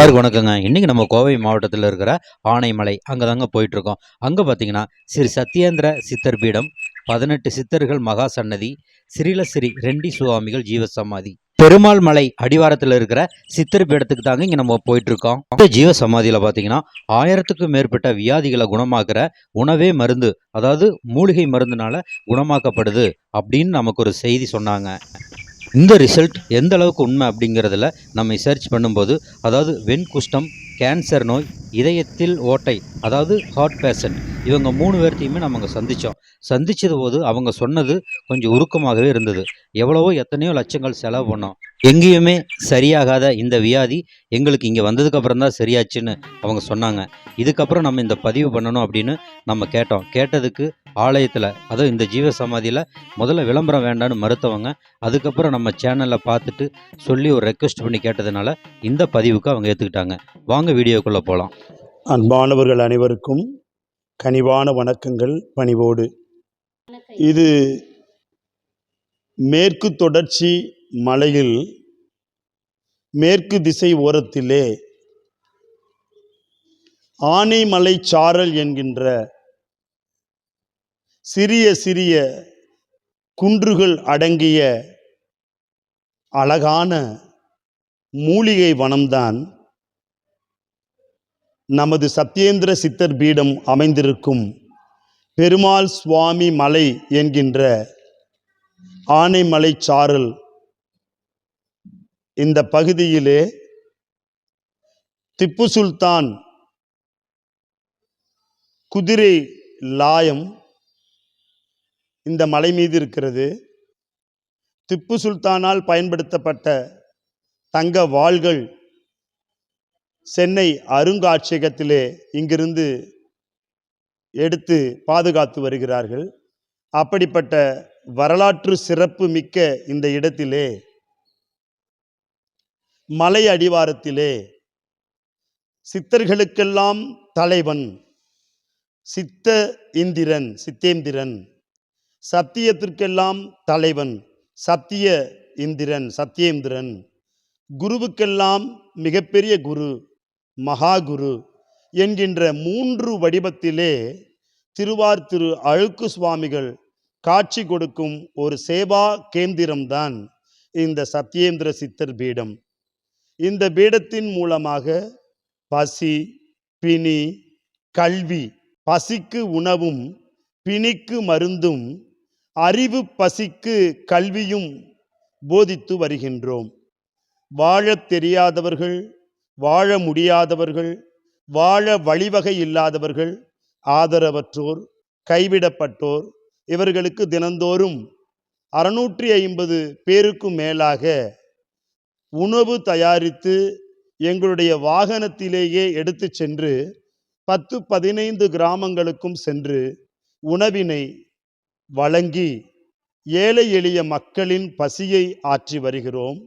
எல்லாருக்கும் வணக்கங்க. இன்றைக்கி நம்ம கோவை மாவட்டத்தில் இருக்கிற ஆனைமலை அங்கே தாங்க போயிட்டுருக்கோம். அங்கே பார்த்தீங்கன்னா ஸ்ரீ சத்யேந்திர சித்தர் பீடம் பதினெட்டு சித்தர்கள் மகா சன்னதி ஸ்ரீலஸ்ரீ ரெண்டி சுவாமிகள் ஜீவசமாதி. பெருமாள் மலை அடிவாரத்தில் இருக்கிற சித்தர் பீடத்துக்கு தாங்க இங்கே நம்ம போயிட்டுருக்கோம். இந்த ஜீவ சமாதியில் பார்த்தீங்கன்னா ஆயிரத்துக்கும் மேற்பட்ட வியாதிகளை குணமாக்குற உணவே மருந்து அதாவது மூலிகை மருந்துனால குணமாக்கப்படுது அப்படின்னு நமக்கு ஒரு செய்தி சொன்னாங்க. இந்த ரிசல்ட் எந்த அளவுக்கு உண்மை அப்படிங்கிறதுல நம்ம சர்ச் பண்ணும்போது அதாவது வெண்குஷ்டம் கேன்சர் நோய் இதயத்தில் ஓட்டை அதாவது ஹார்ட் பேஷண்ட் இவங்க மூணு பேர்த்தையுமே நம்ம அங்கே சந்தித்தோம் சந்திச்சது போது அவங்க சொன்னது கொஞ்சம் உருக்கமாகவே இருந்தது. எவ்வளவோ எத்தனையோ லட்சங்கள் செலவு பண்ணோம். எங்கேயுமே சரியாகாத இந்த வியாதி எங்களுக்கு இங்கே வந்ததுக்கப்புறம் தான் சரியாச்சுன்னு அவங்க சொன்னாங்க. இதுக்கப்புறம் நம்ம இந்த பதிவு பண்ணணும் அப்படின்னு நம்ம கேட்டோம். கேட்டதுக்கு ஆலயத்தில் அதுவும் இந்த ஜீவ சமாதியில் முதல்ல விளம்பரம் வேண்டான்னு மறுத்தவங்க அதுக்கப்புறம் நம்ம சேனலில் பார்த்துட்டு சொல்லி ஒரு ரெக்வெஸ்ட் பண்ணி கேட்டதுனால இந்த பதிவுக்கு அவங்க ஏற்றுக்கிட்டாங்க வாங்க வீடியோக்குள்ளே போகலாம் அன்பானவர்கள் அனைவருக்கும் கனிவான வணக்கங்கள் பணிவோடு. இது மேற்கு தொடர்ச்சி மலையில் மேற்கு திசை ஓரத்திலே ஆனைமலை சாரல் என்கின்ற சிறிய சிறிய குன்றுகள் அடங்கிய அழகான மூலிகை வனம்தான் நமது சத்யேந்திர சித்தர் பீடம் அமைந்திருக்கும் பெருமாள் சுவாமி மலை என்கின்ற ஆனைமலை சாரல். இந்த பகுதியிலே திப்பு சுல்தான் குதிரை லாயம் இந்த மலை மீது இருக்கிறது. திப்பு சுல்தானால் பயன்படுத்தப்பட்ட தங்க வாள்கள் சென்னை அருங்காட்சியகத்திலே இங்கிருந்து எடுத்து பாதுகாத்து வருகிறார்கள். அப்படிப்பட்ட வரலாற்று சிறப்பு மிக்க இந்த இடத்திலே மலை அடிவாரத்திலே சித்தர்களுக்கெல்லாம் தலைவன் சித்த இந்திரன் சித்தேந்திரன் சத்தியத்திற்கெல்லாம் தலைவன் சத்திய இந்திரன் சத்தியேந்திரன் குருவுக்கெல்லாம் மிகப்பெரிய குரு மகாகுரு என்கின்ற மூன்று வடிவத்திலே திருவார்த்திரு அழுக்கு சுவாமிகள் காட்சி கொடுக்கும் ஒரு சேவா கேந்திரம்தான் இந்த சத்யேந்திர சித்தர் பீடம். இந்த பீடத்தின் மூலமாக பசி பிணி கல்வி பசிக்கு உணவும் பிணிக்கு மருந்தும் அறிவு பசிக்கு கல்வியும் போதித்து வருகின்றோம். வாழத் தெரியாதவர்கள் வாழ முடியாதவர்கள் வாழ வழிவகை இல்லாதவர்கள் ஆதரவற்றோர் கைவிடப்பட்டோர் இவர்களுக்கு தினந்தோறும் அறுநூற்றி ஐம்பது பேருக்கும் மேலாக உணவு தயாரித்து எங்களுடைய வாகனத்திலேயே எடுத்து சென்று பத்து பதினைந்து கிராமங்களுக்கும் சென்று உணவினை வழங்கி ஏழை எளிய மக்களின் பசியை ஆற்றி வருகிறோம்.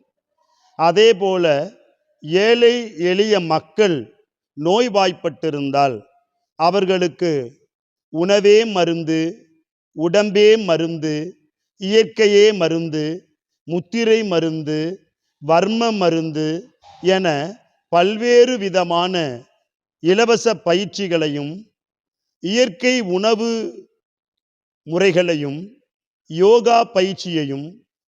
அதேபோல ஏழை எளிய மக்கள் நோய்வாய்ப்பட்டிருந்தால் அவர்களுக்கு உணவே மருந்து உடம்பே மருந்து இயற்கையே மருந்து முத்திரை மருந்து வர்ம மருந்து என பல்வேறு விதமான இலவச பயிற்சிகளையும் இயற்கை உணவு முறைகளையும் யோகா பயிற்சியையும்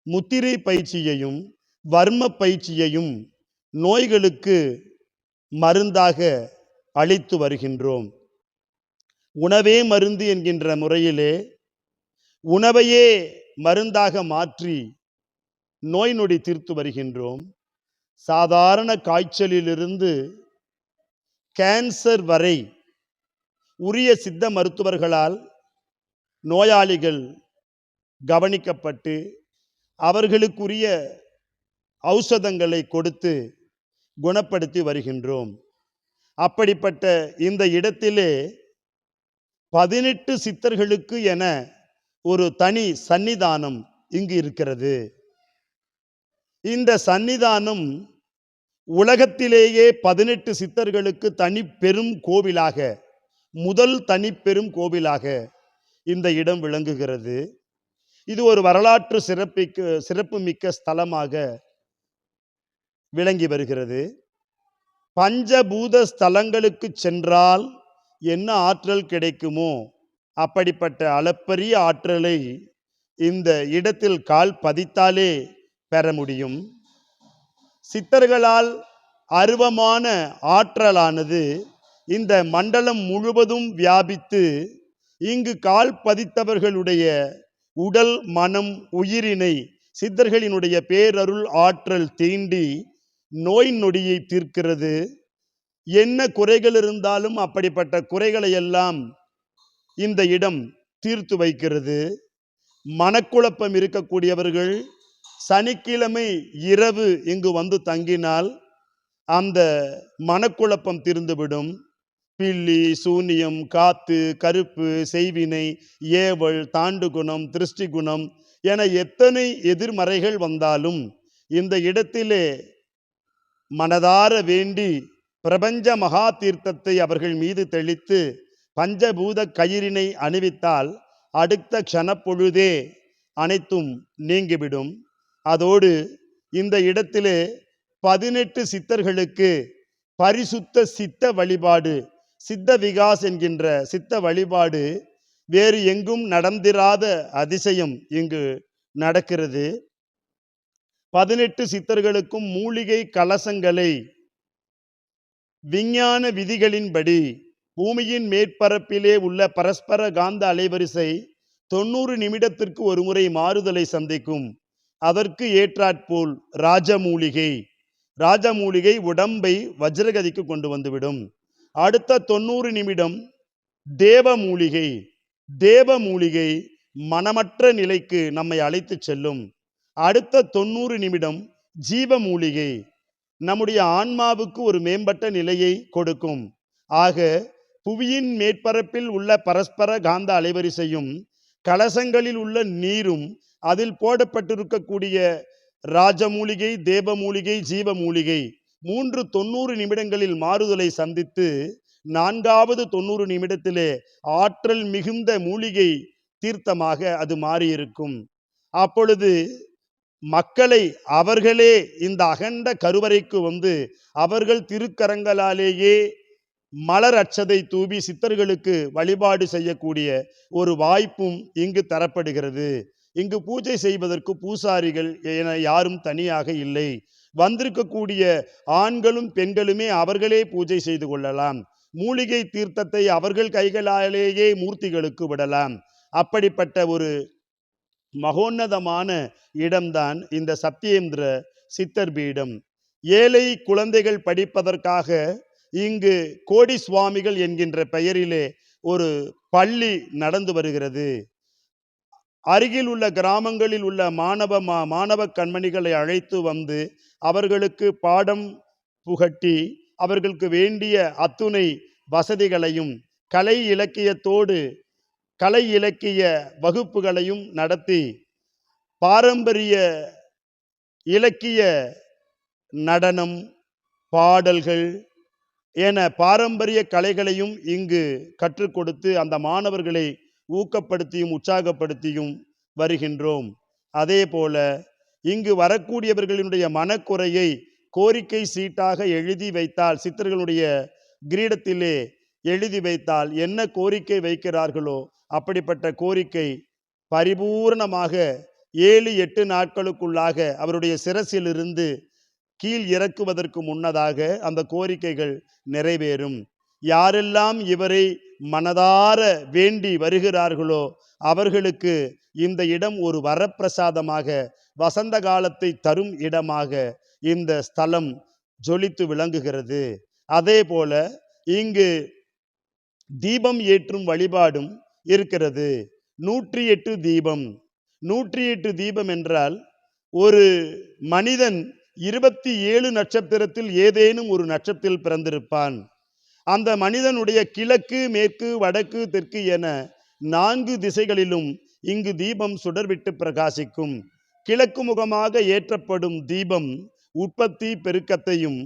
முத்திரை பயிற்சியையும் வர்ம பயிற்சியையும் நோய்களுக்கு மருந்தாக அளித்து வருகின்றோம். உணவே மருந்து என்கின்ற முறையிலே உணவையே மருந்தாக மாற்றி நோய் நொடி தீர்த்து வருகின்றோம். சாதாரண காய்ச்சலிலிருந்து கேன்சர் வரை உரிய சித்த மருத்துவர்களால் நோயாளிகள் கவனிக்கப்பட்டு அவர்களுக்குரிய ஔஷதங்களை கொடுத்து குணப்படுத்தி வருகின்றோம். அப்படிப்பட்ட இந்த இடத்திலே பதினெட்டு சித்தர்களுக்கு என ஒரு தனி சன்னிதானம் இங்கு இருக்கிறது. இந்த சன்னிதானம் உலகத்திலேயே பதினெட்டு சித்தர்களுக்கு தனி பெரும் கோவிலாக முதல் தனி பெரும் கோவிலாக இந்த இடம் விளங்குகிறது. இது ஒரு வரலாற்று சிறப்பிக்கு சிறப்புமிக்க ஸ்தலமாக விளங்கி வருகிறது. பஞ்சபூத ஸ்தலங்களுக்கு சென்றால் என்ன ஆற்றல் கிடைக்குமோ அப்படிப்பட்ட அளப்பரிய ஆற்றலை இந்த இடத்தில் கால் பதித்தாலே பெற முடியும். சித்தர்களால் அருவமான ஆற்றலானது இந்த மண்டலம் முழுவதும் வியாபித்து இங்கு கால் பதித்தவர்களுடைய உடல் மனம் உயிரினை சித்தர்களினுடைய பேரருள் ஆற்றல் தீண்டி நோய் நொடியை தீர்க்கிறது. என்ன குறைகள் இருந்தாலும் அப்படிப்பட்ட குறைகளை எல்லாம் இந்த இடம் தீர்த்து வைக்கிறது. மனக்குழப்பம் இருக்கக்கூடியவர்கள் சனிக்கிழமை இரவு இங்கு வந்து தங்கினால் அந்த மனக்குழப்பம் தீர்ந்துவிடும். பில்லி சூனியம் காத்து கருப்பு செய்வினை ஏவல் தாண்டு குணம் திருஷ்டி குணம் என எத்தனை எதிர்மறைகள் வந்தாலும் இந்த இடத்திலே மனதார வேண்டி பிரபஞ்ச மகா தீர்த்தத்தை அவர்கள் மீது தெளித்து பஞ்சபூத கயிறினை அணிவித்தால் அடுத்த க்ஷணப்பொழுதே அனைத்தும் நீங்கிவிடும். அதோடு இந்த இடத்திலே பதினெட்டு சித்தர்களுக்கு பரிசுத்த சித்த வழிபாடு சித்த விகாஸ் என்கின்ற சித்த வழிபாடு வேறு எங்கும் நடந்திராத அதிசயம் இங்கு நடக்கிறது. பதினெட்டு சித்தர்களுக்கும் மூலிகை கலசங்களை விஞ்ஞான விதிகளின்படி பூமியின் மேற்பரப்பிலே உள்ள பரஸ்பர காந்த அலைவரிசை தொண்ணூறு நிமிடத்திற்கு ஒருமுறை மாறுதலை சந்திக்கும். அதற்கு ஏற்றாற்போல் ராஜமூலிகை. ராஜமூலிகை உடம்பை வஜ்ரகதிக்கு கொண்டு வந்துவிடும். அடுத்த தொண்ணூறு நிமிடம் தேவ மூலிகை தேவ மூலிகை மனமற்ற நிலைக்கு நம்மை அழைத்துச் செல்லும். அடுத்த தொண்ணூறு நிமிடம் ஜீவ மூலிகை நம்முடைய ஆன்மாவுக்கு ஒரு மேம்பட்ட நிலையை கொடுக்கும். ஆக புவியின் மேற்பரப்பில் உள்ள பரஸ்பர காந்த அலைவரிசையும் கலசங்களில் உள்ள நீரும் அதில் போடப்பட்டிருக்கக்கூடிய ராஜமூலிகை தேவமூலிகை ஜீவமூலிகை மூன்று தொண்ணூறு நிமிடங்களில் மாறுதலை சந்தித்து நான்காவது தொண்ணூறு நிமிடத்திலே ஆற்றல் மிகுந்த மூலிகை தீர்த்தமாக அது மாறியிருக்கும். அப்பொழுது மக்களை அவர்களே இந்த அகண்ட கருவறைக்கு வந்து அவர்கள் திருக்கரங்களாலேயே மலர் அச்சதை தூவி சித்தர்களுக்கு வழிபாடு செய்யக்கூடிய ஒரு வாய்ப்பும் இங்கு தரப்படுகிறது. இங்கு பூஜை செய்வதற்கு பூசாரிகள் என யாரும் தனியாக இல்லை. வந்திருக்கக்கூடிய ஆண்களும் பெண்களுமே அவர்களே பூஜை செய்து கொள்ளலாம். மூலிகை தீர்த்தத்தை அவர்கள் கைகளாலேயே மூர்த்திகளுக்கு விடலாம். அப்படிப்பட்ட ஒரு மகோன்னதமான இடம்தான் இந்த சத்தியேந்திர சித்தர் பீடம். ஏழை குழந்தைகள் படிப்பதற்காக இங்கு கோடி சுவாமிகள் என்கின்ற பெயரிலே ஒரு பள்ளி நடந்து வருகிறது. அருகில் உள்ள கிராமங்களில் உள்ள மாணவ மா மாணவ கண்மணிகளை அழைத்து வந்து அவர்களுக்கு பாடம் புகட்டி அவர்களுக்கு வேண்டிய அத்துணை வசதிகளையும் கலை இலக்கியத்தோடு கலை இலக்கிய வகுப்புகளையும் நடத்தி பாரம்பரிய இலக்கிய நடனம் பாடல்கள் என பாரம்பரிய கலைகளையும் இங்கு கற்றுக் கொடுத்து அந்த மாணவர்களை ஊக்கப்படுத்தியும் உற்சாகப்படுத்தியும் வருகின்றோம். அதே போல இங்கு வரக்கூடியவர்களினுடைய மனக்குறையை கோரிக்கை சீட்டாக எழுதி வைத்தால் சித்தர்களுடைய கிரீடத்திலே எழுதி வைத்தால் என்ன கோரிக்கை வைக்கிறார்களோ அப்படிப்பட்ட கோரிக்கை பரிபூரணமாக ஏழு எட்டு நாட்களுக்குள்ளாக அவருடைய சிரசிலிருந்து கீழ் இறக்குவதற்கு முன்னதாக அந்த கோரிக்கைகள் நிறைவேறும். யாரெல்லாம் இவரை மனதார வேண்டி வருகிறார்களோ அவர்களுக்கு இந்த இடம் ஒரு வரப்பிரசாதமாக வசந்த காலத்தை தரும் இடமாக இந்த ஸ்தலம் ஜொலித்து விளங்குகிறது. அதே போல இங்கு தீபம் ஏற்றும் வழிபாடும் இருக்கிறது. நூற்றி எட்டு தீபம். நூற்றி எட்டு தீபம் என்றால் ஒரு மனிதன் இருபத்தி ஏழு நட்சத்திரத்தில் ஏதேனும் ஒரு நட்சத்திரத்தில் பிறந்திருப்பான். அந்த மனிதனுடைய கிழக்கு மேற்கு வடக்கு தெற்கு என நான்கு திசைகளிலும் இங்கு தீபம் சுடர்விட்டு பிரகாசிக்கும். கிழக்கு முகமாக ஏற்றப்படும் தீபம் உற்பத்தி பெருக்கத்தையும்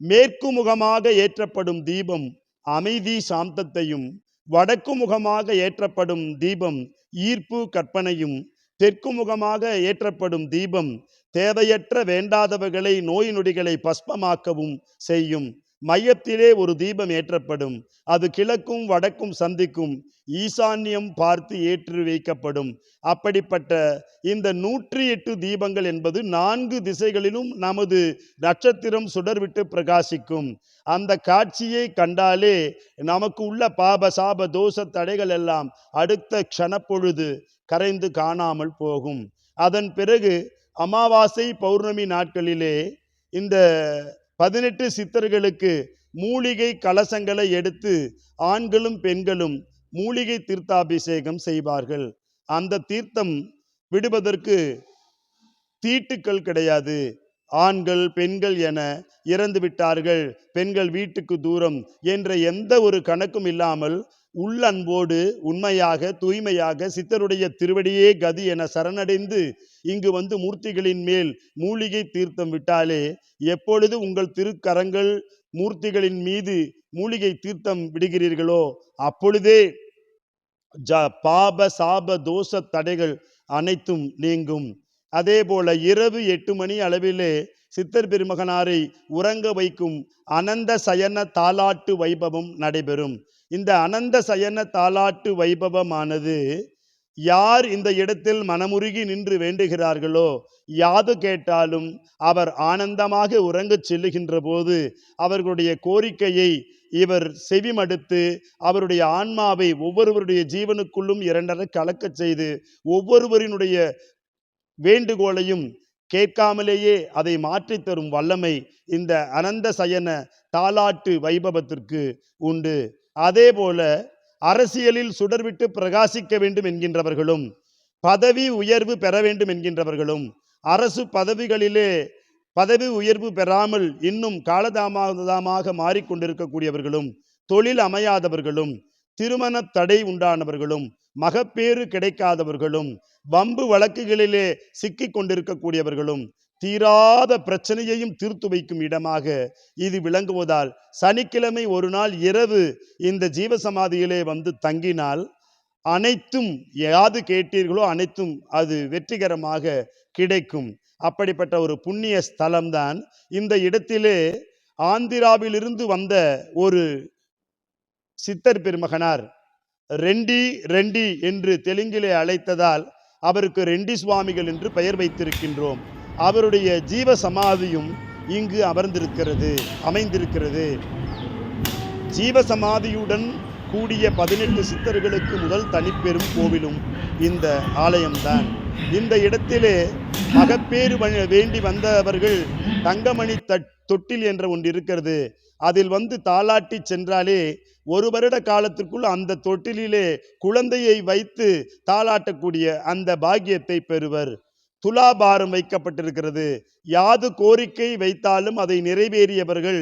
மேற்கு முகமாக ஏற்றப்படும் தீபம் அமைதி சாந்தத்தையும் வடக்கு முகமாக ஏற்றப்படும் தீபம் ஈர்ப்பு கற்பனையும் தெற்கு முகமாக ஏற்றப்படும் தீபம் தேவையற்ற வேண்டாதவர்களை நோய் நொடிகளை பஸ்பமாக்கவும் செய்யும். மையத்திலே ஒரு தீபம் ஏற்றப்படும். அது கிழக்கும் வடக்கும் சந்திக்கும். ஈசான்யம் பார்த்து ஏற்றி வைக்கப்படும். அப்படிப்பட்ட இந்த நூற்றி எட்டு தீபங்கள் என்பது நான்கு திசைகளிலும் நமது நட்சத்திரம் சுடர்விட்டு பிரகாசிக்கும். அந்த காட்சியை கண்டாலே நமக்கு உள்ள பாப சாப தோஷ தடைகள் எல்லாம் அடுத்த க்ஷணப்பொழுது கரைந்து காணாமல் போகும். அதன் பிறகு அமாவாசை பௌர்ணமி நாட்களிலே இந்த பதினெட்டு சித்தர்களுக்கு மூலிகை கலசங்களை எடுத்து ஆண்களும் பெண்களும் மூலிகை தீர்த்தாபிஷேகம் செய்வார்கள். அந்த தீர்த்தம் விடுவதற்கு தீட்டுக்கள் கிடையாது. ஆண்கள் பெண்கள் என இறந்து விட்டார்கள் பெண்கள் வீட்டுக்கு தூரம் என்ற எந்த ஒரு கணக்கும் இல்லாமல் உள்ளன்போடு உண்மையாக தூய்மையாக சித்தருடைய திருவடியே கதி என சரணடைந்து இங்கு வந்து மூர்த்திகளின் மேல் மூலிகை தீர்த்தம் விட்டாலே எப்பொழுது உங்கள் திருக்கரங்கள் மூர்த்திகளின் மீது மூலிகை தீர்த்தம் விடுகிறீர்களோ அப்பொழுதே ஜ பாப சாப தோஷ தடைகள் அனைத்தும் நீங்கும். அதே போல இரவு எட்டு மணி அளவிலே சித்தர் பெருமகனாரை உறங்க வைக்கும் அனந்த சயன தாலாட்டு வைபவம் நடைபெறும். இந்த அனந்த சயன தாலாட்டு வைபவமானது யார் இந்த இடத்தில் மனமுருகி நின்று வேண்டுகிறார்களோ யாது கேட்டாலும் அவர் ஆனந்தமாக உறங்கச் செல்லுகின்ற போது அவர்களுடைய கோரிக்கையை இவர் செவிமடுத்து அவருடைய ஆன்மாவை ஒவ்வொருவருடைய ஜீவனுக்குள்ளும் இரண்டரை கலக்கச் செய்து ஒவ்வொருவரினுடைய வேண்டுகோளையும் கேட்காமலேயே அதை மாற்றித் தரும் வல்லமை இந்த அனந்த சயன தாலாட்டு வைபவத்திற்கு உண்டு. அதே போல அரசியலில் சுடர்விட்டு பிரகாசிக்க வேண்டும் என்கின்றவர்களும் பதவி உயர்வு பெற வேண்டும் என்கின்றவர்களும் அரசு பதவிகளிலே பதவி உயர்வு பெறாமல் இன்னும் காலதாமதமாக மாறிக்கொண்டிருக்கக்கூடியவர்களும் தொழில் அமையாதவர்களும் திருமண தடை உண்டானவர்களும் மகப்பேறு கிடைக்காதவர்களும் வம்பு வழக்குகளிலே சிக்கி கொண்டிருக்கக்கூடியவர்களும் தீராத பிரச்சனையையும் தீர்த்து வைக்கும் இடமாக இது விளங்குவதால் சனிக்கிழமை ஒரு நாள் இரவு இந்த ஜீவசமாதியிலே வந்து தங்கினால் அனைத்தும் யாது கேட்டீர்களோ அனைத்தும் அது வெற்றிகரமாக கிடைக்கும். அப்படிப்பட்ட ஒரு புண்ணிய ஸ்தலம்தான். இந்த இடத்திலே ஆந்திராவிலிருந்து வந்த ஒரு சித்தர் பெருமகனார். ரெண்டி ரெண்டி என்று தெலுங்கிலே அழைத்ததால் அவருக்கு ரெண்டி சுவாமிகள் என்று பெயர் வைத்திருக்கின்றோம். அவருடைய ஜீவ சமாதியும் இங்கு அமர்ந்திருக்கிறது அமைந்திருக்கிறது. ஜீவ சமாதியுடன் கூடிய பதினெட்டு சித்தர்களுக்கு முதல் தனிப்பெரும் கோவிலும் இந்த ஆலயம்தான். இந்த இடத்திலே மகப்பேறு வேண்டி வந்தவர்கள் தங்கமணி தட் தொட்டில் என்ற ஒன்று இருக்கிறது. அதில் வந்து தாளாட்டி சென்றாலே ஒரு வருட காலத்திற்குள் அந்த தொட்டிலிலே குழந்தையை வைத்து தாளாட்டக்கூடிய அந்த பாக்கியத்தை பெறுவர். துலாபாரம் வைக்கப்பட்டிருக்கிறது. யாது கோரிக்கை வைத்தாலும் அதை நிறைவேறியவர்கள்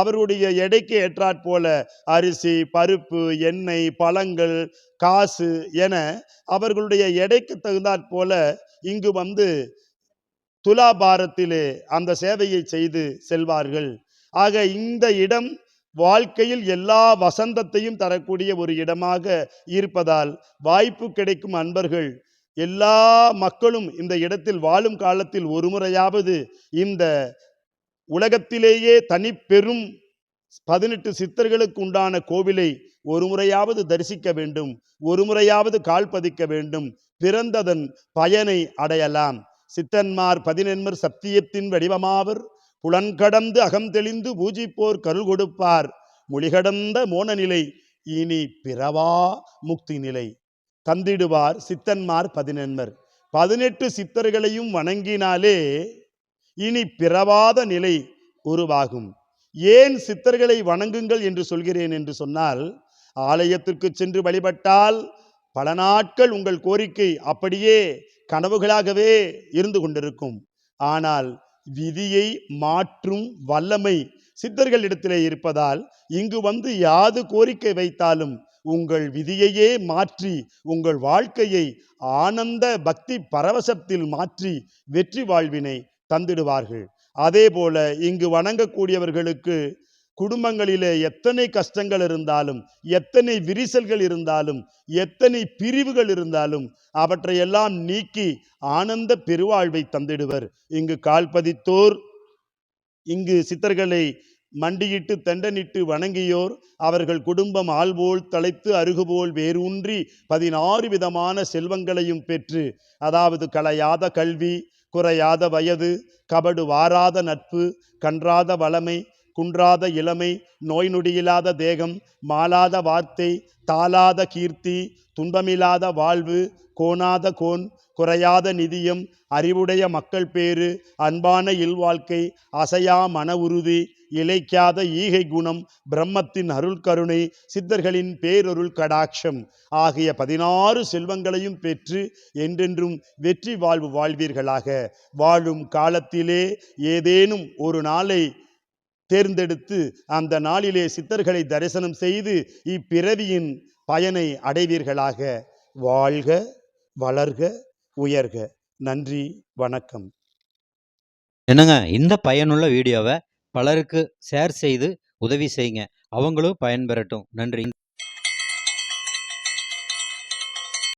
அவருடைய எடைக்கு ஏற்றாற் போல அரிசி பருப்பு எண்ணெய் பழங்கள் காசு என அவர்களுடைய எடைக்கு தகுந்தாற் போல இங்கு வந்து துலாபாரத்திலே அந்த சேவையை செய்து செல்வார்கள். ஆக இந்த இடம் வாழ்க்கையில் எல்லா வசந்தத்தையும் தரக்கூடிய ஒரு இடமாக இருப்பதால் வாய்ப்பு கிடைக்கும் அன்பர்கள். எல்லா மக்களும் இந்த இடத்தில் வாழும் காலத்தில் ஒரு முறையாவது இந்த உலகத்திலேயே தனிப்பெரும் பதினெட்டு சித்தர்களுக்கு உண்டான கோவிலை ஒரு முறையாவது தரிசிக்க வேண்டும். ஒரு முறையாவது கால் பதிக்க வேண்டும். பிறந்ததன் பயனை அடையலாம். சித்தன்மார் பதினெண்மர் சத்தியத்தின் வடிவமாவர் புலன்கடந்து அகம் தெளிந்து பூஜிப்போர் கருள் கொடுப்பார். மொழிகடந்த மோன நிலை இனி பிறவா முக்தி நிலை தந்திடுவார் சித்தன்மார் பதினெண்மர். பதினெட்டு சித்தர்களையும் வணங்கினாலே இனி பிறவாத நிலை உருவாகும். ஏன் சித்தர்களை வணங்குங்கள் என்று சொல்கிறேன் என்று சொன்னால் ஆலயத்திற்கு சென்று வழிபட்டால் பல நாட்கள் உங்கள் கோரிக்கை அப்படியே கனவுகளாகவே இருந்து கொண்டிருக்கும். ஆனால் விதியை மாற்றும் வல்லமை சித்தர்களிடத்திலே இருப்பதால் இங்கு வந்து யாது கோரிக்கை வைத்தாலும் உங்கள் விதியையே மாற்றி உங்கள் வாழ்க்கையை ஆனந்த பக்தி பரவசத்தில் மாற்றி வெற்றி வாழ்வினை தந்திடுவார்கள். அதே போல இங்கு வணங்கக்கூடியவர்களுக்கு குடும்பங்களிலே எத்தனை கஷ்டங்கள் இருந்தாலும் எத்தனை விரிசல்கள் இருந்தாலும் எத்தனை பிரிவுகள் இருந்தாலும் அவற்றையெல்லாம் நீக்கி ஆனந்த பெருவாழ்வை தந்திடுவர். இங்கு கால்பதித்தோர் இங்கு சித்தர்களை மண்டியிட்டு தண்டனிட்டு வணங்கியோர் அவர்கள் குடும்பம் ஆள்போல் தலைத்து அருகுபோல் வேரூன்றி பதினாறு விதமான செல்வங்களையும் பெற்று அதாவது களையாத கல்வி குறையாத வயது கபடு வாராத நட்பு கன்றாத வளமை குன்றாத இளமை நோய் நொடியில்லாத தேகம் மாலாத வார்த்தை தாளாத கீர்த்தி துன்பமில்லாத வாழ்வு கோணாத கோன் குறையாத நிதியம் அறிவுடைய மக்கள் பேறு அன்பான இல்வாழ்க்கை அசையா மன உறுதி இழைக்காத ஈகை குணம் பிரம்மத்தின் அருள் கருணை சித்தர்களின் பேரொருள் கடாட்சம் ஆகிய பதினாறு செல்வங்களையும் பெற்று என்றென்றும் வெற்றி வாழ்வு வாழ்வீர்களாக. வாழும் காலத்திலே ஏதேனும் ஒரு நாளை தேர்ந்தெடுத்து அந்த நாளிலே சித்தர்களை தரிசனம் செய்து இப்பிறவியின் பயனை அடைவீர்களாக. வாழ்க வளர்க உயர்க. நன்றி வணக்கம். என்னங்க இந்த பயனுள்ள வீடியோவை பலருக்கு ஷேர் செய்து உதவி செய்யுங்க. அவங்களும் பயன்பெறட்டும். நன்றி.